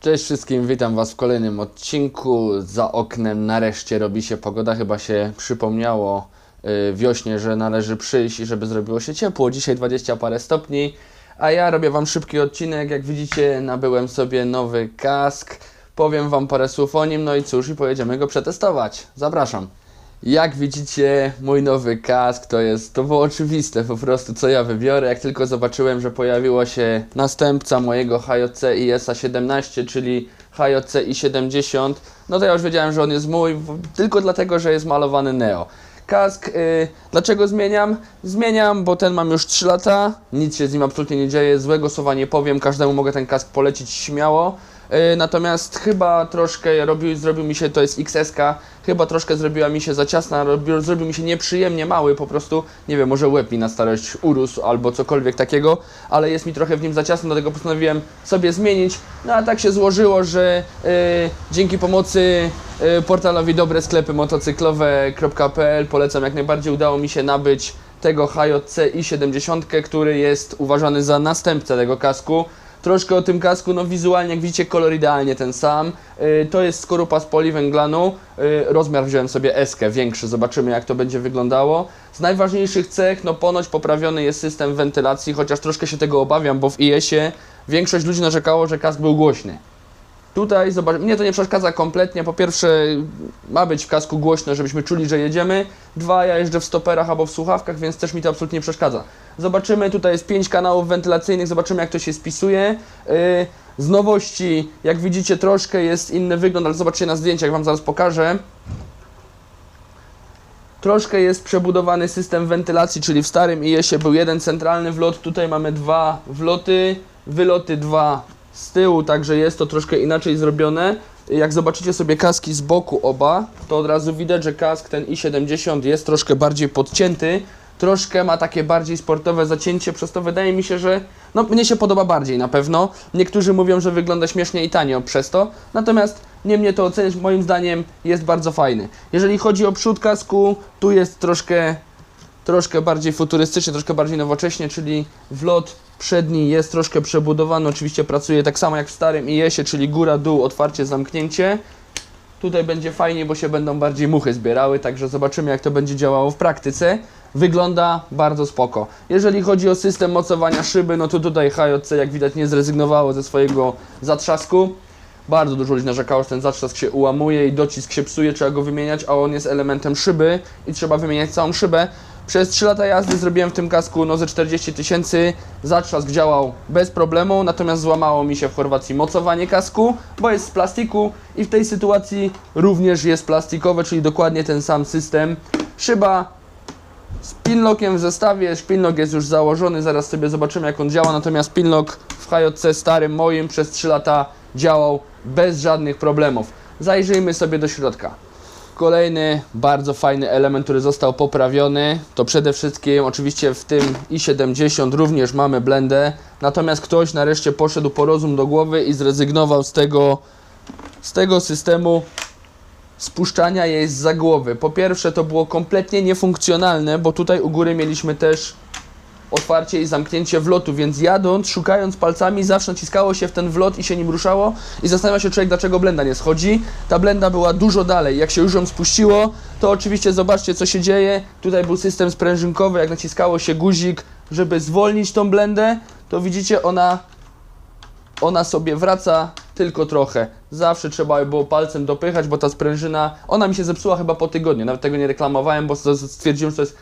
Cześć wszystkim, witam Was w kolejnym odcinku. Za oknem nareszcie robi się pogoda. Chyba się przypomniało yy, wiośnie, że należy przyjść i żeby zrobiło się ciepło. Dzisiaj 20 parę stopni, a ja robię Wam szybki odcinek. Jak widzicie, nabyłem sobie nowy kask. Powiem Wam parę słów o nim, no i cóż, i pojedziemy go przetestować. Zapraszam. Jak widzicie, mój nowy kask to jest, to było oczywiste po prostu, co ja wybiorę. Jak tylko zobaczyłem, że pojawiło się następca mojego HJC IS 17, czyli HJC i70, no to ja już wiedziałem, że on jest mój, tylko dlatego, że jest malowany Neo. Kask, y, dlaczego zmieniam? Zmieniam, bo ten mam już 3 lata, nic się z nim absolutnie nie dzieje, złego słowa nie powiem, każdemu mogę ten kask polecić śmiało. Y, Natomiast chyba troszkę robił, zrobił mi się, to jest XS, chyba troszkę zrobiła mi się za ciasna, robił, zrobił mi się nieprzyjemnie mały, po prostu, nie wiem, może łeb mi na starość urósł albo cokolwiek takiego, ale jest mi trochę w nim za ciasno, dlatego postanowiłem sobie zmienić. No a tak się złożyło, że y, dzięki pomocy y, portalowi dobre sklepy motocyklowe.pl polecam jak najbardziej udało mi się nabyć tego HJC i70, który jest uważany za następcę tego kasku. Troszkę o tym kasku, no wizualnie jak widzicie kolor idealnie ten sam. Y, to jest skorupa z poliwęglanu. Y, rozmiar wziąłem sobie eskę większy, zobaczymy jak to będzie wyglądało. Z najważniejszych cech, no ponoć poprawiony jest system wentylacji, chociaż troszkę się tego obawiam, bo w IS-ie większość ludzi narzekało, że kask był głośny. Tutaj zobacz, mnie to nie przeszkadza kompletnie. Po pierwsze, ma być w kasku głośno, żebyśmy czuli, że jedziemy. Dwa, ja jeżdżę w stoperach albo w słuchawkach, więc też mi to absolutnie nie przeszkadza. Zobaczymy, tutaj jest pięć kanałów wentylacyjnych, zobaczymy jak to się spisuje. Yy, z nowości, jak widzicie, troszkę jest inny wygląd, ale zobaczcie na zdjęciach, Wam zaraz pokażę. Troszkę jest przebudowany system wentylacji, czyli w starym IS-ie był jeden centralny wlot, tutaj mamy dwa wloty, wyloty dwa z tyłu, także jest to troszkę inaczej zrobione. Jak zobaczycie sobie kaski z boku oba, to od razu widać, że kask ten i70 jest troszkę bardziej podcięty, troszkę ma takie bardziej sportowe zacięcie, przez to wydaje mi się, że no mnie się podoba bardziej na pewno. Niektórzy mówią, że wygląda śmiesznie i tanio przez to, natomiast nie mnie to oceniać, moim zdaniem jest bardzo fajny. Jeżeli chodzi o przód kasku, tu jest troszkę troszkę bardziej futurystycznie, troszkę bardziej nowocześnie, czyli wlot przedni jest troszkę przebudowany, oczywiście pracuje tak samo jak w starym IS-ie, czyli góra, dół, otwarcie, zamknięcie. Tutaj będzie fajnie, bo się będą bardziej muchy zbierały, także zobaczymy jak to będzie działało w praktyce. Wygląda bardzo spoko. Jeżeli chodzi o system mocowania szyby, no to tutaj HJC jak widać nie zrezygnowało ze swojego zatrzasku. Bardzo dużo ludzi narzekało, że ten zatrzask się ułamuje i docisk się psuje, trzeba go wymieniać, a on jest elementem szyby i trzeba wymieniać całą szybę. Przez 3 lata jazdy zrobiłem w tym kasku no ze 40 tysięcy, zatrzask działał bez problemu, natomiast złamało mi się w Chorwacji mocowanie kasku, bo jest z plastiku i w tej sytuacji również jest plastikowe, czyli dokładnie ten sam system. Szyba z pinlockiem w zestawie, pinlock jest już założony, zaraz sobie zobaczymy jak on działa, natomiast pinlock w HJC starym moim przez 3 lata działał bez żadnych problemów. Zajrzyjmy sobie do środka. Kolejny bardzo fajny element, który został poprawiony, to przede wszystkim oczywiście w tym i70 również mamy blendę, natomiast ktoś nareszcie poszedł po rozum do głowy i zrezygnował z tego, z tego systemu spuszczania jej z za głowy. Po pierwsze to było kompletnie niefunkcjonalne, bo tutaj u góry mieliśmy też otwarcie i zamknięcie wlotu, więc jadąc, szukając palcami, zawsze naciskało się w ten wlot i się nim ruszało i zastanawia się człowiek, dlaczego blenda nie schodzi. Ta blenda była dużo dalej. Jak się już ją spuściło, to oczywiście zobaczcie, co się dzieje. Tutaj był system sprężynkowy, jak naciskało się guzik, żeby zwolnić tą blendę, to widzicie, ona ona sobie wraca tylko trochę. Zawsze trzeba było palcem dopychać, bo ta sprężyna, ona mi się zepsuła chyba po tygodniu. Nawet tego nie reklamowałem, bo stwierdziłem, że to jest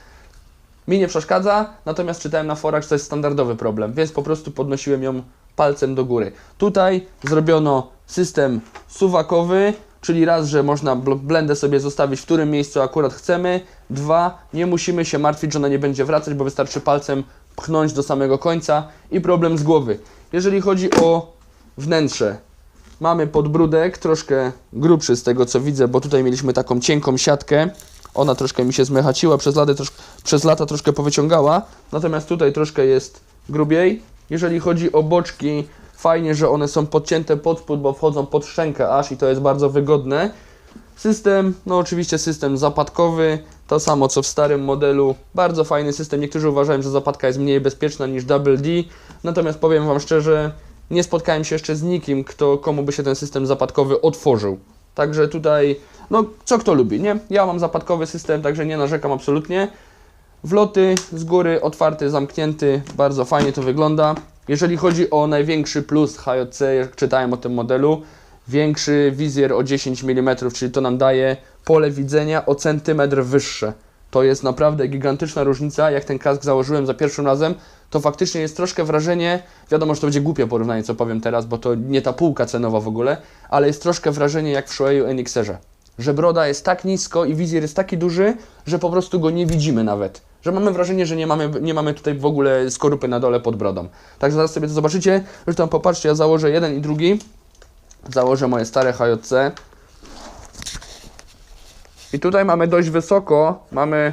mi nie przeszkadza, natomiast czytałem na forach, że to jest standardowy problem, więc po prostu podnosiłem ją palcem do góry. Tutaj zrobiono system suwakowy, czyli raz, że można bl- blendę sobie zostawić w którym miejscu akurat chcemy, dwa, nie musimy się martwić, że ona nie będzie wracać, bo wystarczy palcem pchnąć do samego końca i problem z głowy. Jeżeli chodzi o wnętrze, mamy podbródek, troszkę grubszy z tego co widzę, bo tutaj mieliśmy taką cienką siatkę. Ona troszkę mi się zmechaciła, przez, lata, trosz, przez lata troszkę powyciągała, natomiast tutaj troszkę jest grubiej. Jeżeli chodzi o boczki, fajnie, że one są podcięte pod spód, bo wchodzą pod szczękę aż i to jest bardzo wygodne. System, no oczywiście system zapadkowy, to samo co w starym modelu. Bardzo fajny system. Niektórzy uważają, że zapadka jest mniej bezpieczna niż Double D. Natomiast powiem Wam szczerze, nie spotkałem się jeszcze z nikim, kto, komu by się ten system zapadkowy otworzył. Także tutaj, no co kto lubi, nie? Ja mam zapadkowy system, także nie narzekam absolutnie. Wloty z góry, otwarty, zamknięty, bardzo fajnie to wygląda. Jeżeli chodzi o największy plus HJC, jak czytałem o tym modelu, większy wizjer o 10 mm, czyli to nam daje pole widzenia o centymetr wyższe. To jest naprawdę gigantyczna różnica. Jak ten kask założyłem za pierwszym razem, to faktycznie jest troszkę wrażenie, wiadomo, że to będzie głupie porównanie, co powiem teraz, bo to nie ta półka cenowa w ogóle, ale jest troszkę wrażenie jak w Shuei'u NXR-ze. Że broda jest tak nisko i wizjer jest taki duży, że po prostu go nie widzimy nawet. Że mamy wrażenie, że nie mamy, nie mamy tutaj w ogóle skorupy na dole pod brodą. Także zaraz sobie to zobaczycie. Zresztą popatrzcie, ja założę jeden i drugi. Założę moje stare HJC. I tutaj mamy dość wysoko, mamy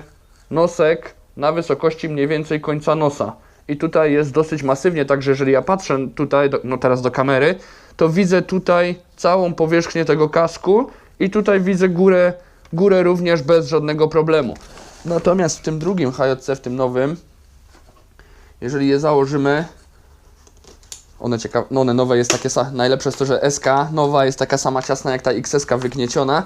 nosek na wysokości mniej więcej końca nosa. I tutaj jest dosyć masywnie, także jeżeli ja patrzę tutaj, do, no teraz do kamery, to widzę tutaj całą powierzchnię tego kasku i tutaj widzę górę, górę również bez żadnego problemu. Natomiast w tym drugim HJC, w tym nowym, jeżeli je założymy, one, ciekawe, no one nowe jest takie najlepsze jest to, że SK nowa jest taka sama ciasna jak ta XS wygnieciona.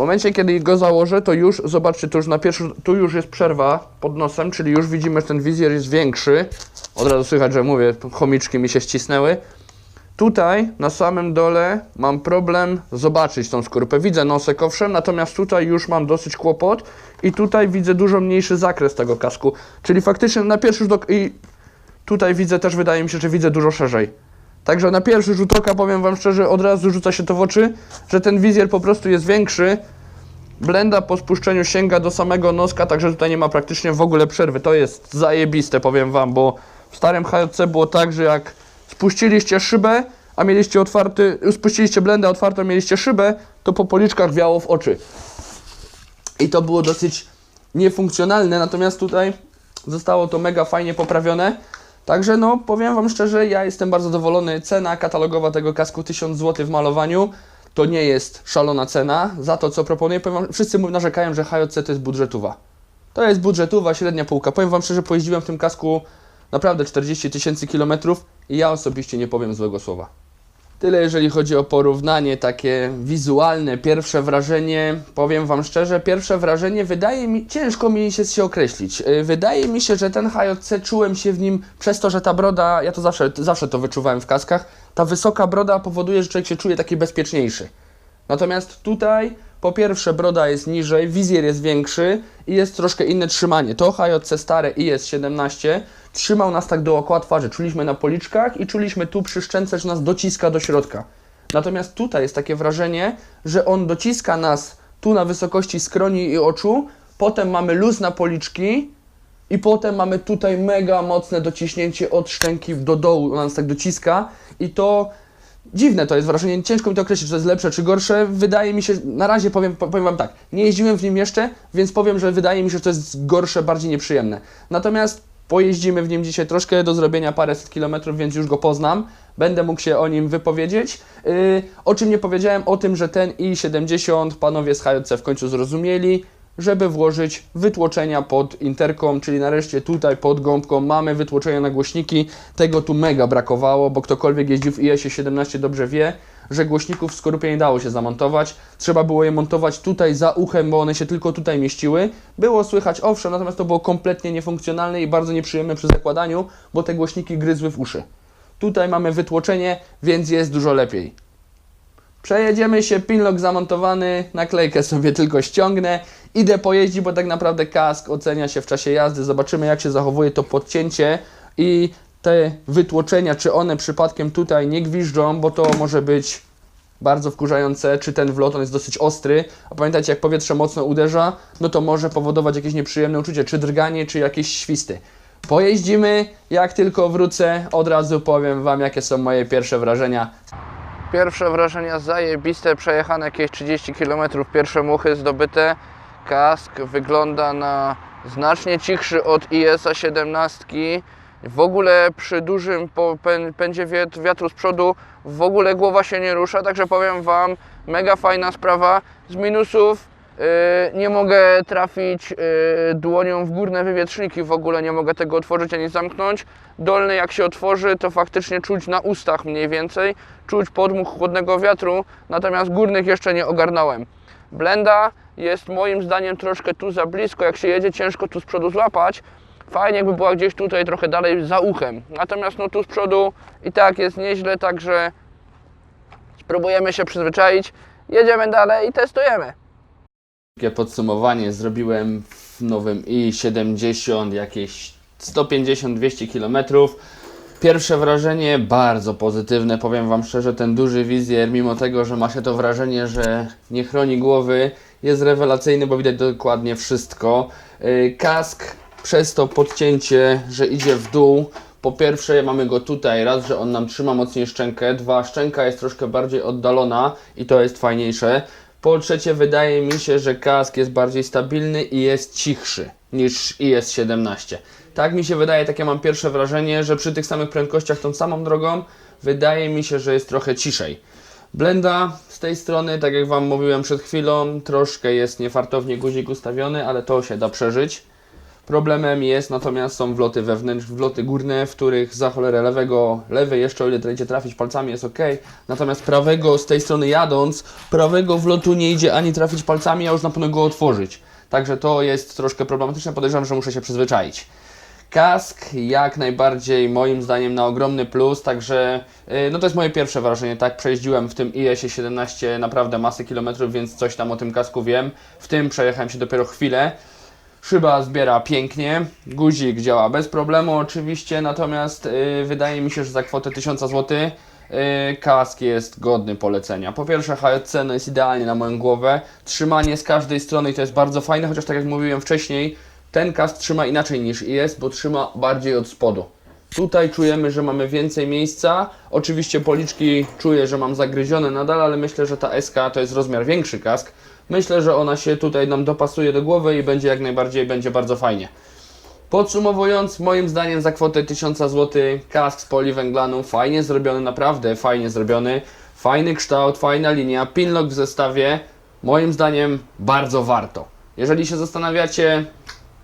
Momencie, kiedy go założę, to już, zobaczcie, to już na pierwszy, tu już jest przerwa pod nosem, czyli już widzimy, że ten wizjer jest większy. Od razu słychać, że mówię, chomiczki mi się ścisnęły. Tutaj na samym dole mam problem zobaczyć tą skorupę. Widzę nosek owszem, natomiast tutaj już mam dosyć kłopot i tutaj widzę dużo mniejszy zakres tego kasku. Czyli faktycznie na pierwszy rzut i tutaj widzę też, wydaje mi się, że widzę dużo szerzej. Także na pierwszy rzut oka powiem Wam szczerze, od razu rzuca się to w oczy, że ten wizjer po prostu jest większy. Blenda po spuszczeniu sięga do samego noska, także tutaj nie ma praktycznie w ogóle przerwy. To jest zajebiste, powiem Wam, bo w starym HJC było tak, że jak spuściliście szybę, a mieliście otwarty, spuściliście blendę otwartą, mieliście szybę, to po policzkach wiało w oczy. I to było dosyć niefunkcjonalne, natomiast tutaj zostało to mega fajnie poprawione. Także no, powiem Wam szczerze, ja jestem bardzo zadowolony. Cena katalogowa tego kasku 1000 zł w malowaniu to nie jest szalona cena. Za to, co proponuję, powiem wam, wszyscy narzekają, że HJC to jest budżetowa. To jest budżetowa, średnia półka. Powiem Wam szczerze, pojeździłem w tym kasku naprawdę 40 tysięcy kilometrów i ja osobiście nie powiem złego słowa. Tyle jeżeli chodzi o porównanie takie wizualne, pierwsze wrażenie, powiem Wam szczerze, pierwsze wrażenie wydaje mi, ciężko mi się, się określić. Yy, Wydaje mi się, że ten HJC czułem się w nim przez to, że ta broda, ja to zawsze, zawsze to wyczuwałem w kaskach, ta wysoka broda powoduje, że człowiek się czuje taki bezpieczniejszy. Natomiast tutaj po pierwsze broda jest niżej, wizjer jest większy i jest troszkę inne trzymanie. To HJC stare IS-17 trzymał nas tak dookoła twarzy. Czuliśmy na policzkach i czuliśmy tu przy szczęce, że nas dociska do środka. Natomiast tutaj jest takie wrażenie, że on dociska nas tu na wysokości skroni i oczu, potem mamy luz na policzki i potem mamy tutaj mega mocne dociśnięcie od szczęki do dołu, ona nas tak dociska i to dziwne to jest wrażenie, ciężko mi to określić, czy to jest lepsze, czy gorsze. Wydaje mi się, na razie powiem, powiem Wam tak, nie jeździłem w nim jeszcze, więc powiem, że wydaje mi się, że to jest gorsze, bardziej nieprzyjemne. Natomiast pojeździmy w nim dzisiaj troszkę do zrobienia paręset kilometrów, więc już go poznam. Będę mógł się o nim wypowiedzieć. Yy, o czym nie powiedziałem? O tym, że ten i70 panowie z HJC w końcu zrozumieli, żeby włożyć wytłoczenia pod interkom, czyli nareszcie tutaj pod gąbką mamy wytłoczenia na głośniki. Tego tu mega brakowało, bo ktokolwiek jeździł w IS-17 dobrze wie, że głośników w skorupie nie dało się zamontować. Trzeba było je montować tutaj za uchem, bo one się tylko tutaj mieściły. Było słychać owszem, natomiast to było kompletnie niefunkcjonalne i bardzo nieprzyjemne przy zakładaniu, bo te głośniki gryzły w uszy. Tutaj mamy wytłoczenie, więc jest dużo lepiej. Przejedziemy się, pinlock zamontowany, naklejkę sobie tylko ściągnę, idę pojeździć, bo tak naprawdę kask ocenia się w czasie jazdy, zobaczymy jak się zachowuje to podcięcie i te wytłoczenia, czy one przypadkiem tutaj nie gwiżdżą, bo to może być bardzo wkurzające, czy ten wlot on jest dosyć ostry, a pamiętajcie jak powietrze mocno uderza, no to może powodować jakieś nieprzyjemne uczucie, czy drganie, czy jakieś świsty. Pojeździmy, jak tylko wrócę, od razu powiem Wam jakie są moje pierwsze wrażenia Pierwsze wrażenia zajebiste, przejechane jakieś 30 km, pierwsze muchy zdobyte. Kask wygląda na znacznie cichszy od IS-a 17. W ogóle przy dużym pędzie wiat- wiatru z przodu w ogóle głowa się nie rusza, także powiem Wam, mega fajna sprawa. Z minusów Yy, nie mogę trafić yy, dłonią w górne wywietrzniki, w ogóle nie mogę tego otworzyć ani zamknąć. Dolny jak się otworzy, to faktycznie czuć na ustach mniej więcej, czuć podmuch chłodnego wiatru, natomiast górnych jeszcze nie ogarnąłem. Blenda jest moim zdaniem troszkę tu za blisko, jak się jedzie ciężko tu z przodu złapać. Fajnie jakby była gdzieś tutaj trochę dalej za uchem. Natomiast no tu z przodu i tak jest nieźle, także spróbujemy się przyzwyczaić. Jedziemy dalej i testujemy. Takie podsumowanie zrobiłem w nowym i70 jakieś 150-200 km. Pierwsze wrażenie bardzo pozytywne, powiem Wam szczerze, ten duży wizjer, mimo tego, że ma się to wrażenie, że nie chroni głowy, jest rewelacyjny, bo widać dokładnie wszystko. Yy, Kask przez to podcięcie, że idzie w dół, po pierwsze mamy go tutaj, raz, że on nam trzyma mocniej szczękę, dwa, szczęka jest troszkę bardziej oddalona i to jest fajniejsze. Po trzecie, wydaje mi się, że kask jest bardziej stabilny i jest cichszy niż IS-17. Tak mi się wydaje, takie mam pierwsze wrażenie, że przy tych samych prędkościach tą samą drogą wydaje mi się, że jest trochę ciszej. Blenda z tej strony, tak jak Wam mówiłem przed chwilą, troszkę jest niefartownie guzik ustawiony, ale to się da przeżyć. Problemem jest natomiast są wloty wewnętrzne, wloty górne, w których za cholerę lewego, lewy jeszcze o ile będziecie trafić palcami jest ok, natomiast prawego z tej strony jadąc, prawego wlotu nie idzie ani trafić palcami, a już na pewno go otworzyć. Także to jest troszkę problematyczne, podejrzewam, że muszę się przyzwyczaić. Kask jak najbardziej moim zdaniem na ogromny plus, także yy, no to jest moje pierwsze wrażenie, tak, przejeździłem w tym IS-ie 17 naprawdę masę kilometrów, więc coś tam o tym kasku wiem. W tym przejechałem się dopiero chwilę. Szyba zbiera pięknie, guzik działa bez problemu oczywiście, natomiast yy, wydaje mi się, że za kwotę 1000 zł yy, kask jest godny polecenia. Po pierwsze HC no jest idealnie na moją głowę, trzymanie z każdej strony i to jest bardzo fajne, chociaż tak jak mówiłem wcześniej, ten kask trzyma inaczej niż IS, bo trzyma bardziej od spodu. Tutaj czujemy, że mamy więcej miejsca. Oczywiście policzki czuję, że mam zagryzione nadal, ale myślę, że ta SK to jest rozmiar większy kask. Myślę, że ona się tutaj nam dopasuje do głowy i będzie jak najbardziej, będzie bardzo fajnie. Podsumowując, moim zdaniem za kwotę 1000 zł kask z poliwęglanu, fajnie zrobiony, naprawdę fajnie zrobiony, fajny kształt, fajna linia, pinlock w zestawie, moim zdaniem bardzo warto. Jeżeli się zastanawiacie,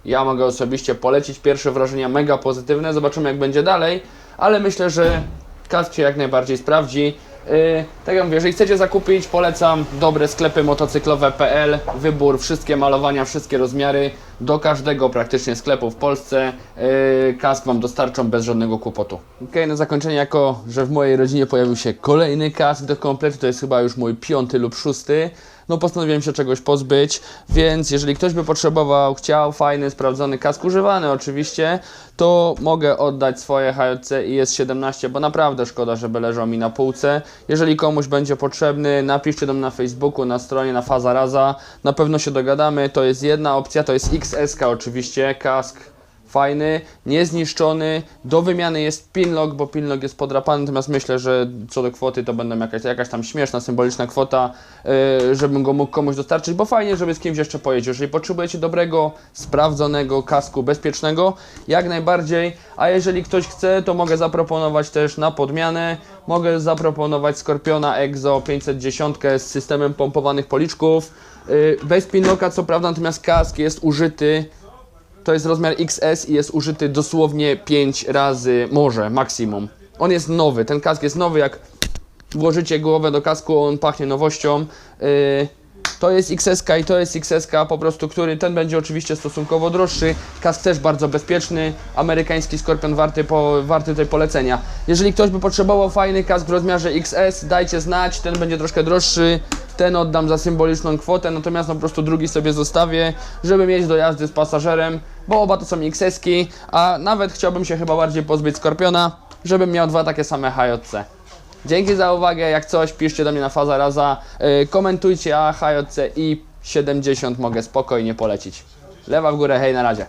ja mogę osobiście polecić pierwsze wrażenia mega pozytywne, zobaczymy jak będzie dalej, ale myślę, że kask się jak najbardziej sprawdzi. Yy, tak jak mówię, jeżeli chcecie zakupić, polecam dobre sklepy motocyklowe.pl, wybór, wszystkie malowania, wszystkie rozmiary, do każdego praktycznie sklepu w Polsce yy, kask Wam dostarczą bez żadnego kłopotu. Ok, na zakończenie jako, że w mojej rodzinie pojawił się kolejny kask do kompletu, to jest chyba już mój piąty lub szósty, no postanowiłem się czegoś pozbyć, więc jeżeli ktoś by potrzebował, chciał fajny, sprawdzony kask używany oczywiście, to mogę oddać swoje HJC IS-17, bo naprawdę szkoda, żeby leżał mi na półce. Jeżeli komuś będzie potrzebny, napiszcie do mnie na Facebooku, na stronie, na Faza Raza, na pewno się dogadamy, to jest jedna opcja, to jest XSK oczywiście, kask fajny, niezniszczony, do wymiany jest pinlock, bo pinlock jest podrapany, natomiast myślę, że co do kwoty to będą jakaś, jakaś tam śmieszna, symboliczna kwota, yy, żebym go mógł komuś dostarczyć, bo fajnie, żeby z kimś jeszcze pojeździł. Jeżeli potrzebujecie dobrego, sprawdzonego kasku bezpiecznego, jak najbardziej, a jeżeli ktoś chce, to mogę zaproponować też na podmianę, mogę zaproponować Scorpiona Exo 510 z systemem pompowanych policzków, yy, bez pinlocka co prawda, natomiast kask jest użyty to jest rozmiar XS i jest użyty dosłownie 5 razy, może maksimum. On jest nowy, ten kask jest nowy, jak włożycie głowę do kasku, on pachnie nowością. Yy, to jest XS i to jest XS, po prostu, który ten będzie oczywiście stosunkowo droższy. Kask też bardzo bezpieczny, amerykański Scorpion warty, po, warty tutaj polecenia. Jeżeli ktoś by potrzebował fajny kask w rozmiarze XS, dajcie znać, ten będzie troszkę droższy. Ten oddam za symboliczną kwotę, natomiast no po prostu drugi sobie zostawię, żeby mieć do jazdy z pasażerem, bo oba to są XS-ki, a nawet chciałbym się chyba bardziej pozbyć Skorpiona, żebym miał dwa takie same HJC. Dzięki za uwagę, jak coś piszcie do mnie na Faza Raza, yy, komentujcie, a HJC i 70 mogę spokojnie polecić. Lewa w górę, hej, na razie.